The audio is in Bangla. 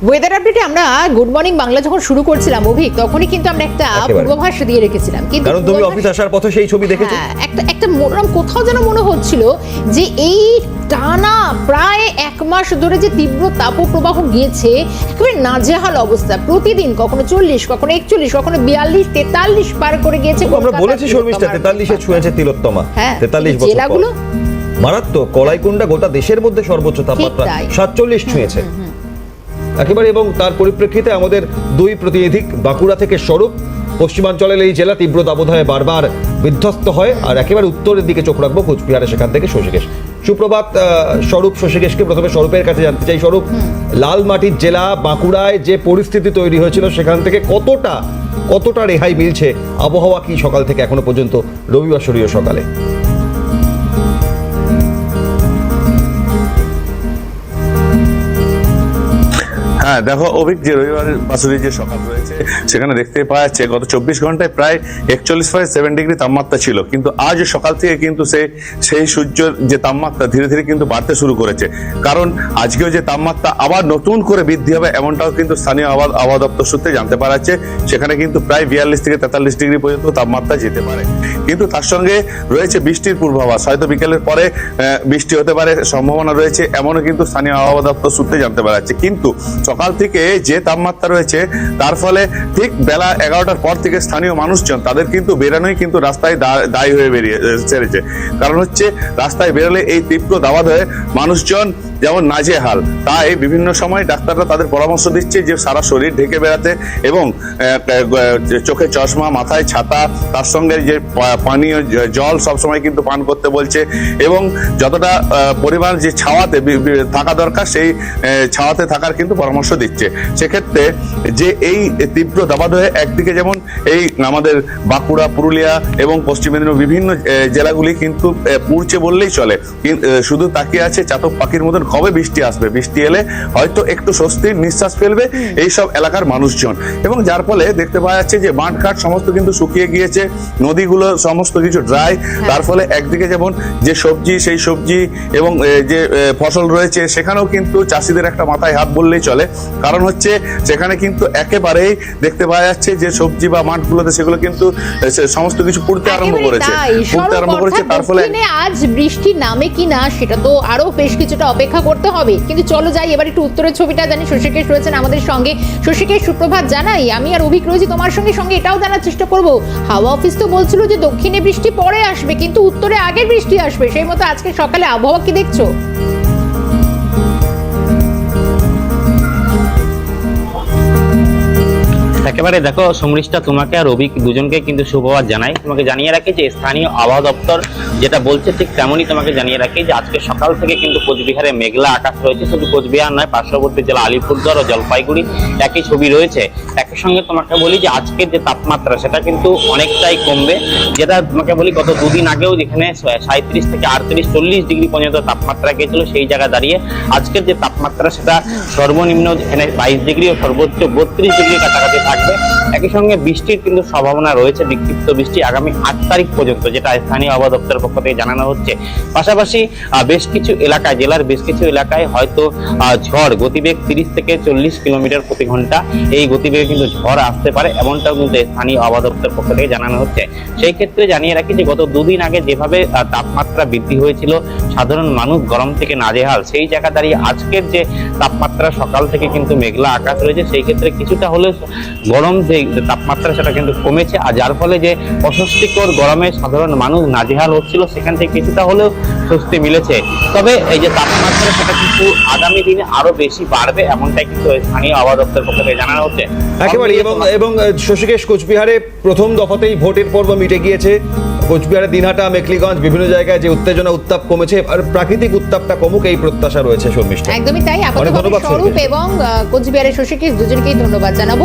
ওয়েদার আপডেটে আমরা গুড মর্নিং বাংলা যখন শুরু করছিলাম অভিক তখনই কিন্তু আমরা একটা। পূর্বাভাস দিয়ে রেখেছিলাম কিন্তু কারণ তুমি অফিস আসার পথে সেই ছবি দেখেছ হ্যাঁ একটা একটা মনোরম কোথাও যেন মনে হচ্ছিল যে এই টানা প্রায় এক মাস ধরে যে তীব্র তাপপ্রবাহ গিয়েছে একেবারে নাজেহাল অবস্থা প্রতিদিন কখনো চল্লিশ কখনো একচল্লিশ কখনো বিয়াল্লিশ তেতাল্লিশ পার করে গিয়েছে আমরা বলেছি শর্মিষ্ঠা। তেতাল্লিশে ছুঁয়েছে তিলোত্তমা হ্যাঁ, তেতাল্লিশ বছর জেলাগুলো? মারাত্মক কলাইকুণ্ডা গোটা দেশের মধ্যে সর্বোচ্চ তাপমাত্রা। সাতচল্লিশ ছুঁয়েছে একেবারে। এবং তার পরিপ্রেক্ষিতে আমাদের দুই প্রতিনিধি বাঁকুড়া থেকে স্বরূপ। পশ্চিমাঞ্চলের এই জেলা তীব্র দাবদাহে বারবার বিধ্বস্ত হয় আর একেবারে উত্তরের দিকে চোখ রাখব কোচবিহারে সেখান থেকে শশীকেশ। সুপ্রভাত আহ, স্বরূপ শশীকেশকে প্রথমে স্বরূপের কাছে জানতে চাই। স্বরূপ লাল মাটির জেলা বাঁকুড়ায় যে পরিস্থিতি তৈরি হয়েছিল সেখান থেকে কতটা কতটা রেহাই মিলছে? আবহাওয়া কি সকাল থেকে এখনও পর্যন্ত? রবিবার সরীয় সকালে। হ্যাঁ দেখো, অভিক যে যে সকাল রয়েছে, সেখানে দেখতে পাওয়া গত চব্বিশ ঘন্টায় প্রায় একচল্লিশ পয়েন্ট সেভেন ডিগ্রি তাপমাত্রা ছিল। কিন্তু আজ সকাল থেকে কিন্তু সেই সেই যে তাপমাত্রা ধীরে ধীরে কিন্তু বাড়তে শুরু করেছে। কারণ আজকেও যে তাপমাত্রা আবার নতুন করে বৃদ্ধি হবে, এমনটাও কিন্তু স্থানীয় আবহাওয়া আবহাওয়া দপ্তর সূত্রে জানতে পারা যাচ্ছে সেখানে কিন্তু প্রায় বিয়াল্লিশ থেকে তেতাল্লিশ ডিগ্রি পর্যন্ত তাপমাত্রা যেতে পারে। কিন্তু তার সঙ্গে রয়েছে বৃষ্টির পূর্বাভাস। হয়তো বিকেলের পরে বৃষ্টি হতে পারে, সম্ভাবনা রয়েছে, এমনও কিন্তু স্থানীয় আবহাওয়া দপ্তর সূত্রে জানতে পারা যাচ্ছে কিন্তু সকাল থেকে যে তাপমাত্রা রয়েছে, তার ফলে ঠিক বেলা এগারোটার পর থেকে স্থানীয় মানুষজন তাদের কিন্তু বেরানোই কিন্তু রাস্তায় দায়ী হয়ে বেরিয়ে, ছেড়েছে। কারণ হচ্ছে রাস্তায় বেরোলে এই তীব্র দাবাত হয়ে মানুষজন যেমন নাজেহাল, তাই বিভিন্ন সময় ডাক্তাররা তাদের পরামর্শ দিচ্ছে যে সারা শরীর ঢেকে বেড়াতে এবং চোখে চশমা, মাথায় ছাতা, তার সঙ্গে যে পানীয় জল সবসময় কিন্তু পান করতে বলছে এবং যতটা পরিমাণ যে ছাওয়াতে থাকা দরকার সেই ছাওয়াতে থাকার কিন্তু পরামর্শ দিচ্ছে। সেক্ষেত্রে যে এই তীব্র দাবাদহে একদিকে যেমন এই আমাদের বাঁকুড়া পুরুলিয়া এবং পশ্চিম মেদিনীপুর বিভিন্ন জেলাগুলি কিন্তু পুড়ছে বললেই চলে। শুধু তাকিয়ে আছে চাতক পাখির মতন কবে বৃষ্টি আসবে? বৃষ্টি এলে হয়তো একটু স্বস্তির নিঃশ্বাস ফেলবে এই সব এলাকার মানুষজন। এবং যার ফলে দেখতে পাওয়া যাচ্ছে যে মাঠ ঘাট সমস্ত কিন্তু শুকিয়ে গিয়েছে নদীগুলো সমস্ত কিছু ড্রাই তার ফলে একদিকে যেমন যে সবজি সেই সবজি এবং যে ফসল রয়েছে সেখানেও কিন্তু চাষিদের একটা মাথায় হাত বললেই চলে। কারণ হচ্ছে সেখানে কিন্তু একেবারেই দেখতে পাওয়া যাচ্ছে যে সবজি বা মাঠগুলোতে সেগুলো কিন্তু সমস্ত কিছু পুড়তে আরম্ভ করেছে। পুড়তে আরম্ভ করেছে তার ফলে আজ বৃষ্টি নামে কিনা সেটা তো আরও বেশ কিছুটা অপেক্ষা করতে হবে। কিন্তু চলো যাই এবার একটু উত্তরের ছবিটা জানি। শশীকেশ রয়েছেন আমাদের সঙ্গে। শশীকেশ সুপ্রভাত জানাই আমি আর অভিক রয়েছি তোমার সঙ্গে। সঙ্গে এটাও জানার চেষ্টা করব। হাওয়া অফিস তো বলছিল যে দক্ষিণে বৃষ্টি পরে আসবে কিন্তু উত্তরে আগে বৃষ্টি আসবে। সেই মতো আজকে সকালে আবহাওয়া কি দেখছ? একেবারে দেখো সমৃষ্ঠা তোমাকে আর রবি দুজনকে কিন্তু সুপ্রভাত জানাই তোমাকে জানিয়ে রাখি যে স্থানীয় আবহাওয়া দপ্তর যেটা বলছে, ঠিক তেমনই তোমাকে জানিয়ে রাখি যে আজকে সকাল থেকে কিন্তু কোচবিহারে মেঘলা আকাশ রয়েছে। শুধু কোচবিহার নয়, পার্শ্ববর্তী জেলা আলিপুরদুয়ার ও জলপাইগুড়ি একই ছবি রয়েছে। একই সঙ্গে তোমাকে বলি যে আজকের যে তাপমাত্রা, সেটা কিন্তু অনেকটাই কমবে। যেটা তোমাকে বলি, গত দুদিন আগেও যেখানে সাঁত্রিশ থেকে আটত্রিশ, চল্লিশ ডিগ্রি পর্যন্ত তাপমাত্রা গিয়েছিল, সেই জায়গা দাঁড়িয়ে আজকের যে তাপমাত্রা, সেটা সর্বনিম্ন যেখানে বাইশ ডিগ্রি ও সর্বোচ্চ বত্রিশ ডিগ্রি কাছাকাছি থাকবে। একই সঙ্গে বৃষ্টির কিন্তু সম্ভাবনা রয়েছে, বিক্ষিপ্ত বৃষ্টি আগামী আট তারিখ পর্যন্ত, যেটা স্থানীয় আবহাওয়া দপ্তরের পক্ষ থেকে জানানো হচ্ছে। পাশাপাশি বেশ কিছু এলাকায়, জেলার বেশ কিছু এলাকায় হয়তো ঝড়, গতিবেগ তিরিশ থেকে চল্লিশ কিলোমিটার প্রতি ঘণ্টা, এই গতিবেগে কিন্তু ঝড় আসতে পারে, এমনটাও কিন্তু স্থানীয় আবহাওয়া দপ্তরের পক্ষ থেকে জানানো হচ্ছে। সেই ক্ষেত্রে জানিয়ে রাখি যে, গত দুদিন আগে যেভাবে তাপমাত্রা বৃদ্ধি হয়েছিল, সাধারণ মানুষ গরম থেকে নাজেহাল, সেই জায়গা দাঁড়িয়ে আজকের যে তাপমাত্রা সকাল থেকে কিন্তু মেঘলা আকাশ রয়েছে, সেই ক্ষেত্রে কিছুটা হলেও গরম যে তাপমাত্রা সেটা কিন্তু কমেছে আর যার ফলে যে অস্বস্তিকর গরমে সাধারণ মানুষ নাজেহাল হচ্ছিল সেখান থেকে কিছুটা হলেও স্বস্তি মিলেছে। তবে এই যে তাপমাত্রা সেটা কিন্তু আগামী দিনে আরও বেশি বাড়বে এমনটাই কিন্তু স্থানীয় আবহাওয়া দপ্তরের পক্ষ থেকে জানানো হচ্ছে। একেবারে এবং এবং শশীকেশ কোচবিহারে প্রথম দফাতেই ভোটের পর্ব মিটে গিয়েছে। কোচবিহারের দিনহাটা মেকলিগঞ্জ বিভিন্ন জায়গায় যে উত্তেজনা উত্তাপ কমেছে আর প্রাকৃতিক উত্তাপটা কমুক এই প্রত্যাশা রয়েছে শর্মিষ্ঠা একদমই তাই আপাতত স্বরূপ এবং কোচবিহারের শশীকেশ দুজনকেই ধন্যবাদ জানাব।